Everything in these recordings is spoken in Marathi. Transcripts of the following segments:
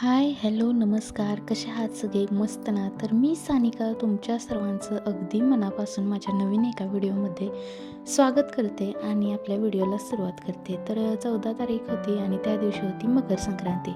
हाय हॅलो नमस्कार. कसे आहात सगळे? मस्त ना? तर मी सानिका तुमच्या सर्वांचं अगदी मनापासून माझ्या नवीन एका व्हिडिओमध्ये स्वागत करते आणि आपल्या व्हिडिओला सुरुवात करते. तर चौदा तारीख होती आणि त्या दिवशी होती मकर संक्रांती.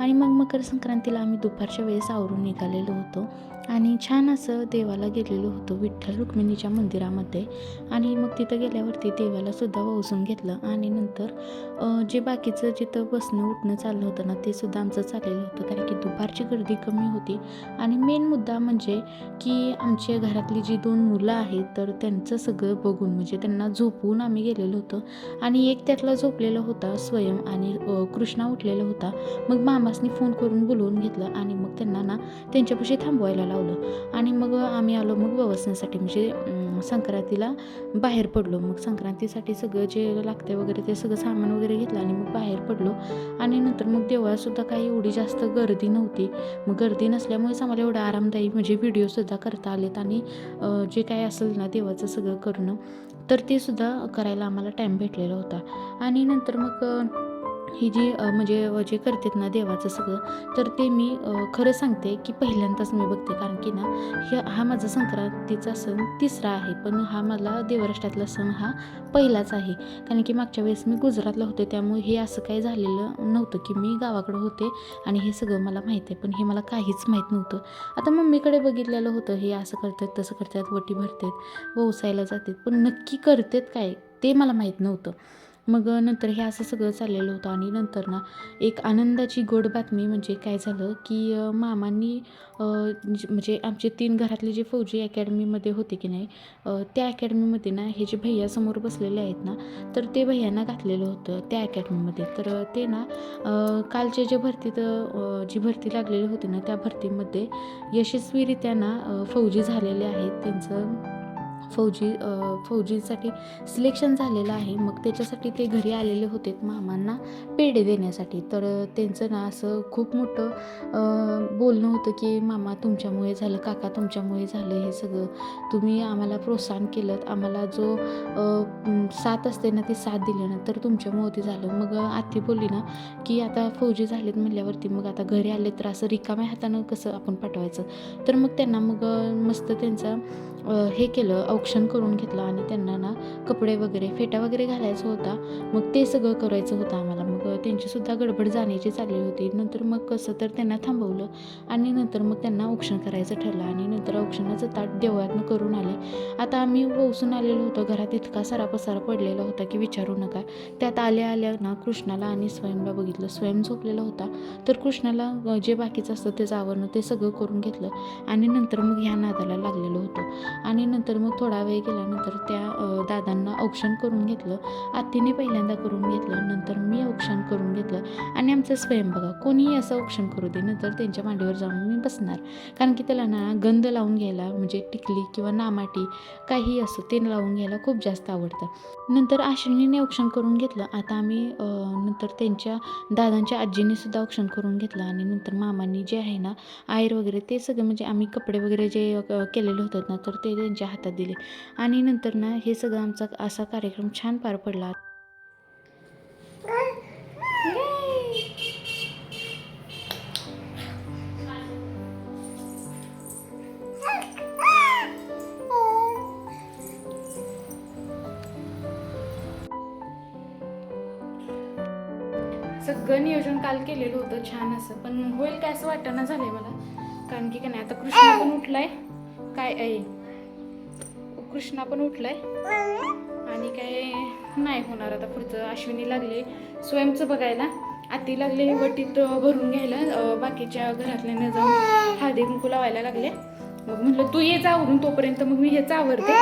आणि मग मकर संक्रांतीला आम्ही दुपारच्या वेळेस आवरून निघालेलो होतो आणि छान असं देवाला गेलेलो होतो विठ्ठल रुक्मिणीच्या मंदिरामध्ये. आणि मग तिथं गेल्यावरती देवाला सुद्धा घेतलं आणि नंतर जे बाकीचं जिथं बसणं उठणं चाललं होतं ना ते सुद्धा आमचं चाललेलं होतं. कारण की दुपारची गर्दी कमी होती. आणि मेन मुद्दा म्हणजे की आमच्या घरातली जी दोन मुलं आहेत तर त्यांचं सगळं बघून म्हणजे त्यांना झोपवून आम्ही गेलेलो होतो. आणि एक त्यातला झोपलेला होता स्वयं आणि कृष्णा उठलेला होता. मग मामासनी फोन करून बोलवून घेतलं आणि मग त्यांना ना त्यांच्यापाशी थांबवायला लावलं. आणि मग आम्ही आलो मग व्यवस्थेसाठी म्हणजे संक्रांतीला बाहेर पडलो. मग संक्रांतीसाठी सगळं जे लागते वगैरे ते सगळं सामान वगैरे घेतलं आणि मग बाहेर पडलो. आणि नंतर मग देवळातसुद्धा काही एवढी जास्त गर्दी नव्हती. मग गर्दी नसल्यामुळेच आम्हाला एवढं आरामदायी म्हणजे व्हिडिओसुद्धा करता आलेत. आणि जे काय असेल ना देवाचं सगळं करणं. तर ते सुद्धा करायला आम्हाला टाईम भेटलेला होता. आणि नंतर मग ही जी म्हणजे जे करतात ना देवाचं सगळं तर ते मी खरं सांगते की पहिल्यांदाच मी बघते. कारण की ना हे हा माझा संक्रांतीचा सण तिसरा आहे. पण हा मला देवराष्ट्रातला सण हा पहिलाच आहे. कारण की मागच्या वेळेस मी गुजरातला होते. त्यामुळे हे असं काही झालेलं नव्हतं की मी गावाकडं होते आणि हे सगळं मला माहीत आहे. पण हे मला काहीच माहीत नव्हतं. आता मम्मीकडे बघितलेलं होतं हे असं करतात तसं करतात वटी भरतात ववसायला जातात. पण नक्की करतात काय ते मला माहीत नव्हतं. मग नंतर हे असं सगळं चाललेलं होतं आणि नंतर ना एक आनंदाची गोड बातमी म्हणजे काय झालं की मामांनी म्हणजे आमचे तीन घरातले जे फौजी अकॅडमीमध्ये होते की नाही त्या अकॅडमीमध्ये ना हे जे भैया समोर बसलेले आहेत ना तर ते भैयांना घातलेलं होतं त्या अकॅडमीमध्ये. तर ते ना कालच्या कालचे जे भरतीत जी भरती लागलेली होती ना त्या भरतीमध्ये यशस्वीरित्या ना फौजी झालेले आहेत. त्यांचं फौजी फौजीसाठी सिलेक्शन झालेलं आहे. मग त्याच्यासाठी ते घरी आलेले होते मामांना पेढे देण्यासाठी. तर त्यांचं ना असं खूप मोठं बोलणं होतं की मामा तुमच्यामुळे झालं काका तुमच्यामुळे झालं हे सगळं तुम्ही आम्हाला प्रोत्साहन केलं आम्हाला जो साथ असते ना ती साथ दिली ना तर तुमच्यामुळे ते झालं. मग आत्ती बोलली ना की आता फौजी झालेत म्हणल्यावरती मग आता घरी आले तर असं रिकाम्या हातानं कसं आपण पाठवायचं? तर मग त्यांना मग मस्त त्यांचा हे केलं औक्षण करून घेतलं आणि त्यांना ना कपडे वगैरे फेटा वगैरे घालायचा होता. मग ते सगळं करायचं होतं आम्हाला. त्यांचीसुद्धा गडबड जाण्याची चालली होती. नंतर मग कसं तर त्यांना थांबवलं आणि नंतर मग त्यांना औक्षण करायचं ठरलं आणि नंतर औक्षणाचं ताट देवळातनं करून आले. आता आम्ही वसून आलेलो होतो. घरात इतका सारा पसारा पडलेला होता की विचारू नका. त्यात आल्या आल्या ना कृष्णाला आणि स्वयंला बघितलं. स्वयं झोपलेला होता. तर कृष्णाला जे बाकीचं असतं त्याचं आवरणं ते सगळं करून घेतलं आणि नंतर मग ह्या नादाला लागलेलो होतो. आणि नंतर मग थोडा वेळ गेल्यानंतर त्या दादांना औक्षण करून घेतलं. आत्तीने पहिल्यांदा करून घेतलं. नंतर मी औक्षण करून घेतलं. आणि आमचं स्वयं बघा कोणीही असं औक्षण करू दे नंतर त्यांच्या मांडीवर जाऊन मी बसणार. कारण की त्याला ना गंध लावून घ्यायला म्हणजे टिकली किंवा नामाटी काही असं ते लावून घ्यायला खूप जास्त आवडतं. नंतर आश्विनीने औक्षण करून घेतलं. आता आम्ही नंतर त्यांच्या दादांच्या आजीने सुद्धा औक्षण करून घेतलं. आणि नंतर मामांनी जे आहे ना आयर वगैरे ते सगळं म्हणजे आम्ही कपडे वगैरे जे केलेले होतात ना तर ते त्यांच्या हातात दिले. आणि नंतर ना हे सगळं आमचा असा कार्यक्रम छान पार पडला. सगळं नियोजन काल केलेलं होतं छान असं. पण होईल काय असं वाटणं झालंय मला. कारण की काय नाही आता कृष्णा पण उठलाय. काय आहे कृष्णा पण उठलाय. आणि काय नाही होणार आता पुढचं. अश्विनी लागले स्वयंचं बघायला. आती लागले वटीत भरून घ्यायला. बाकीच्या घरातल्याने जाऊन हळदी कुंकू लावायला लागले. मग म्हटलं तू ये जा आवरून तोपर्यंत मग मी हेच आवरते.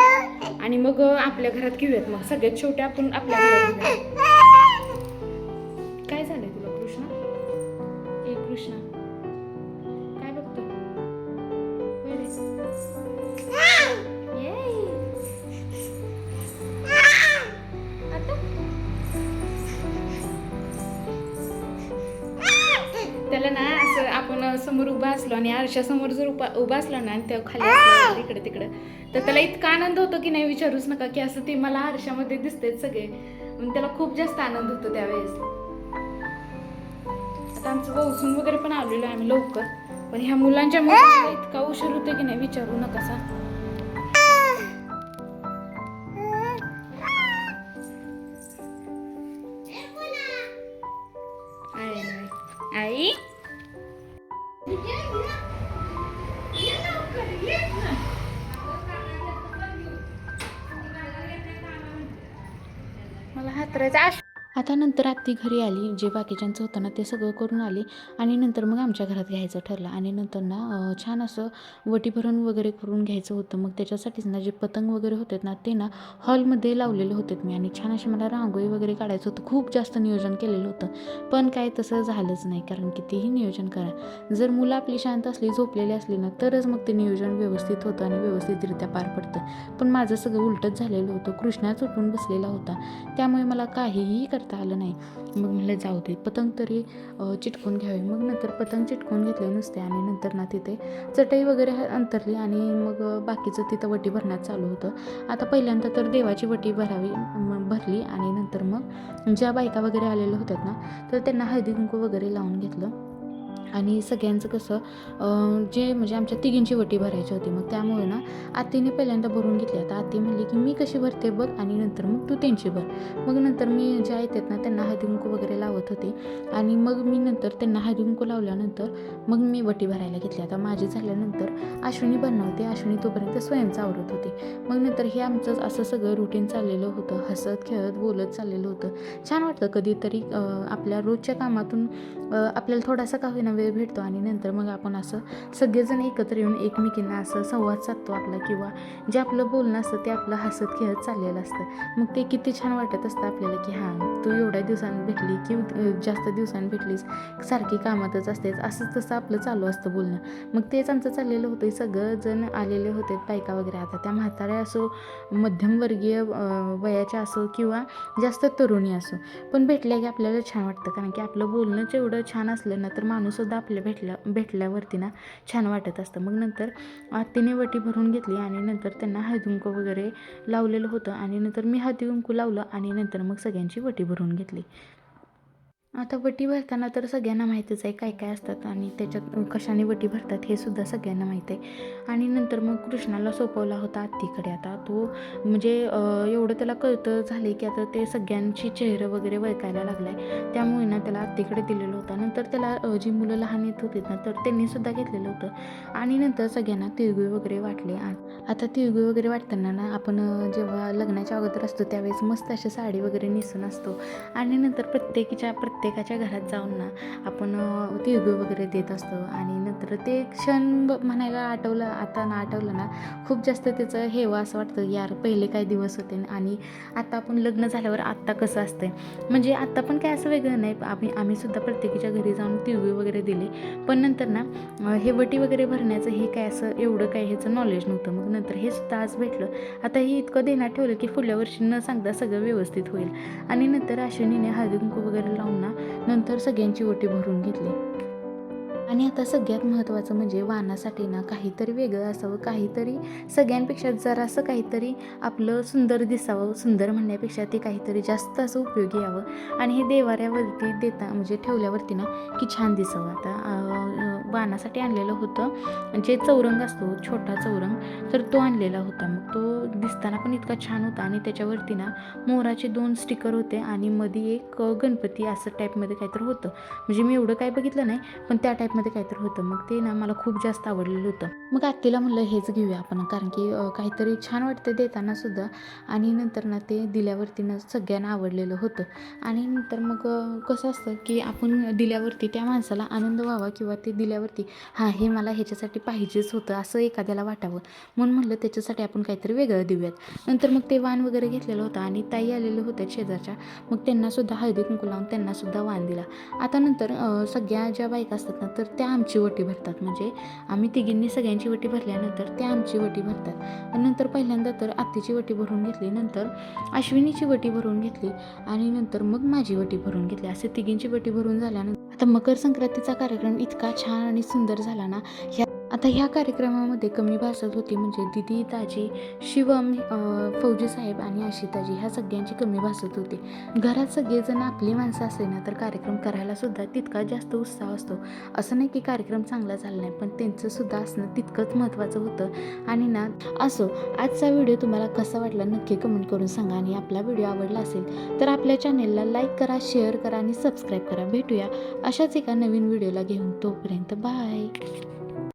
आणि मग आपल्या घरात घेऊयात मग. सगळ्यात शेवटी आपण आपल्या घरात असलो आणि आरशासमोर जर उभा उभा असलो ना आणि त्या खाली इकडे तिकडे तर त्याला इतका आनंद होतो की नाही विचारूच नका की असं ते मला आरशामध्ये दिसतेत सगळे. मग त्याला खूप जास्त आनंद होतो त्यावेळेस. आता आमचं वौसून वगैरे पण आलेलो आहे आम्ही लवकर. पण ह्या मुलांच्या मुलांना इतका उशीर होतो की नाही विचारू नका मला हातरायचं आश आता नंतर आत्ती घरी आली जे बाकीच्यांचं होतं ना ते सगळं करून आली आणि नंतर मग आमच्या घरात घ्यायचं ठरलं आणि नंतर ना छान असं वटी भरून वगैरे करून घ्यायचं होतं. मग त्याच्यासाठीच ना जे पतंग वगैरे होते ना ते ना हॉलमध्ये लावलेले होते मी आणि छान अशी मला रांगोळी वगैरे काढायचं होतं. खूप जास्त नियोजन केलेलं होतं. पण काय तसं झालंच नाही कारण कितीही नियोजन करा. जर मुलं आपली शांत असली झोपलेली असली ना तरच मग ते नियोजन व्यवस्थित होतं आणि व्यवस्थितरित्या पार पडतं. पण माझं सगळं उलटच झालेलं होतं. कृष्णाच उठून बसलेला होता. त्यामुळे मला काहीही करता आलं नाही. नाही. मग म्हणलं जाऊ दे. पतंग तरी चिटकून घ्यावी. मग नंतर पतंग चिटकून घेतले नुसते आणि नंतर ना तिथे चटई वगैरे अंतरली आणि मग बाकीचं तिथं वटी भरण्यात चालू होतं. आता पहिल्यांदा तर देवाची वटी भरावी भरली आणि नंतर मग ज्या बायका वगैरे आलेल्या होत्यात ना तर त्यांना हळदी कुंकू वगैरे लावून घेतलं. आणि सगळ्यांचं कसं जे म्हणजे आमच्या तिघींची वटी भरायची होती मग त्यामुळे ना आत्तीने पहिल्यांदा भरून घेतली. आता आत्ती म्हणली की मी कशी भरते बघ आणि नंतर मग तू त्यांची भर. मग नंतर मी जे आहेत ना त्यांना हळदीकुंकू वगैरे लावत होते. आणि मग मी नंतर त्यांना हळदीमुंकू लावल्यानंतर मग मी वटी भरायला घेतली. आता माझी झाल्यानंतर अश्विनी होते. अश्विनी तोपर्यंत स्वयंच आवरत होते. मग नंतर हे आमचं असं सगळं रुटीन चाललेलं होतं. हसत खेळत बोलत चाललेलं होतं. छान वाटतं कधीतरी आपल्या रोजच्या कामातून आपल्याला थोडासा का होईना वेळ भेटतो आणि नंतर मग आपण असं सगळेजण एकत्र येऊन एकमेकींना असं संवाद साधतो आपला किंवा जे आपलं बोलणं असतं ते आपलं हसत खेळत चाललेलं असतं. मग ते किती छान वाटत असतं आपल्याला की हां तू एवढ्या दिवसांनी भेटली की जास्त दिवसांनी भेटलीस सारखी कामातच असतेच असंच तसं आपलं चालू असतं बोलणं. मग तेच आमचं चाललेलं होतं सगळंजण आलेले होते बायका वगैरे. आता त्या म्हाताऱ्या असो मध्यमवर्गीय वयाच्या असो किंवा जास्त तरुणी असो. पण भेटल्या की आपल्याला छान वाटतं कारण की आपलं बोलणंच एवढं छान असलं ना तर सुद्धा आपल्या भेटल्या भेटल्यावरती ना छान वाटत असतं. मग नंतर आत्तीने वटी भरून घेतली आणि नंतर त्यांना हळदुंकू वगैरे लावलेलं होतं आणि नंतर मी हळदीकुंकू लावलं आणि नंतर मग सगळ्यांची वटी भरून घेतली. आता वटी भरताना तर सगळ्यांना माहितीच आहे काय काय असतात आणि त्याच्यात कशाने वटी भरतात हे सुद्धा सगळ्यांना माहीत आहे. आणि नंतर मग कृष्णाला सोपवला होता आत्तीकडे आता. तो म्हणजे एवढं त्याला कळतं झाले की आता ते सगळ्यांची चेहरं वगैरे वळकायला लागलाय. त्यामुळे ना त्याला आत्तीकडे दिलेलं होतं. नंतर त्याला जी मुलं लहान येत होती ना तर त्यांनी सुद्धा घेतलेलं होतं. आणि नंतर सगळ्यांना तिळगुळ वगैरे वाटले. आ- आता तिळगुळ वगैरे वाटताना ना आपण जेव्हा लग्नाच्या अगोदर असतो त्यावेळेस मस्त अशी साडी वगैरे नेसून असतो. आणि नंतर प्रत्येकीच्या प्रत्येकाच्या घरात जाऊन ना आपण अ, तिळगुळ वगैरे देत असतो. आणि नंतर ते क्षण ब- म्हणायला आठवलं आता ना आठवलं ना खूप जास्त त्याचं हेवा असं वाटतं यार पहिले काय दिवस होते आणि आता आपण लग्न झाल्यावर आत्ता कसं असतंय? म्हणजे आत्ता पण काय असं वेगळं नाही. आम्ही आम्हीसुद्धा प्रत्येकीच्या घरी जाऊन तिळगुळ वगैरे दिले. पण नंतर ना हे वटी वगैरे भरण्याचं हे काय असं एवढं काय ह्याचं नॉलेज नव्हतं. मग नंतर हे सुद्धा आज भेटलं. आता हे इतकं देण्यात ठेवलं की पुढल्या वर्षी न सांगता सगळं व्यवस्थित होईल. आणि नंतर अश्विनीने हळदी कुंकू वगैरे लावून ना नंतर सगळ्यांची ओटी भरून घेतली. आणि आता सगळ्यात महत्त्वाचं म्हणजे वाहनासाठी ना काहीतरी वेगळं असावं काहीतरी सगळ्यांपेक्षा जरासं काहीतरी आपलं सुंदर दिसावं सुंदर म्हणण्यापेक्षा ते काहीतरी जास्त असं उपयोगी यावं. आणि हे देवाऱ्यावरती देता म्हणजे ठेवल्यावरती ना की छान दिसावं. आता बाणासाठी आणलेलं होतं. जे चौरंग असतो छोटा चौरंग तर तो आणलेला होता. मग तो दिसताना पण इतका छान होता आणि त्याच्यावरती ना मोराचे दोन स्टिकर होते आणि मध्ये एक गणपती असं टाईपमध्ये काहीतरी होतं. म्हणजे मी एवढं काय बघितलं नाही पण त्या टाईपमध्ये काहीतरी होतं. मग ते ना मला खूप जास्त आवडलेलं होतं. मग आत्तीला म्हणलं हेच घेऊया आपण कारण की काहीतरी छान वाटतं देताना सुद्धा. आणि नंतर ना ते दिल्यावरती ना सगळ्यांना आवडलेलं होतं. आणि नंतर मग कसं असतं की आपण दिल्यावरती त्या माणसाला आनंद व्हावा किंवा ते दिल्या दिल्यावरती हां हे मला ह्याच्यासाठी पाहिजेच होतं असं एखाद्याला वाटावं. म्हणून म्हणलं त्याच्यासाठी आपण काहीतरी वेगळं देऊयात. नंतर मग ते वाण वगैरे घेतलेलं होतं आणि ताई आलेलं होत्या शेजारच्या. मग त्यांनासुद्धा हळदी कुंकू लावून त्यांनासुद्धा वाण दिला. आता नंतर सगळ्या ज्या बायका असतात ना तर त्या आमची वटी भरतात. म्हणजे आम्ही तिघींनी सगळ्यांची वटी भरल्यानंतर त्या आमची वटी भरतात. नंतर पहिल्यांदा तर आत्तीची वटी भरून घेतली नंतर अश्विनीची वटी भरून घेतली आणि नंतर मग माझी वटी भरून घेतली. असे तिघींची वटी भरून झाल्यानंतर तर मकर संक्रांतीचा कार्यक्रम इतका छान आणि सुंदर झाला ना ह्या आता ह्या कार्यक्रमामध्ये कमी भासत होती म्हणजे दिदी ताजी शिवम फौजी साहेब आणि आशिताजी ह्या सगळ्यांची कमी भासत होती. घरात सगळेजण आपली माणसं असले ना तर कार्यक्रम करायला सुद्धा तितका जास्त उत्साह असतो. असं नाही की कार्यक्रम चांगला झाला नाही पण त्यांचंसुद्धा असणं तितकंच महत्त्वाचं होतं. आणि ना असो आजचा व्हिडिओ तुम्हाला कसा वाटला नक्की कमेंट करून सांगा आणि आपला व्हिडिओ आवडला असेल तर आपल्या चॅनेलला लाईक करा शेअर करा आणि सबस्क्राईब करा. भेटूया अशाच एका नवीन व्हिडिओला घेऊन. तोपर्यंत बाय.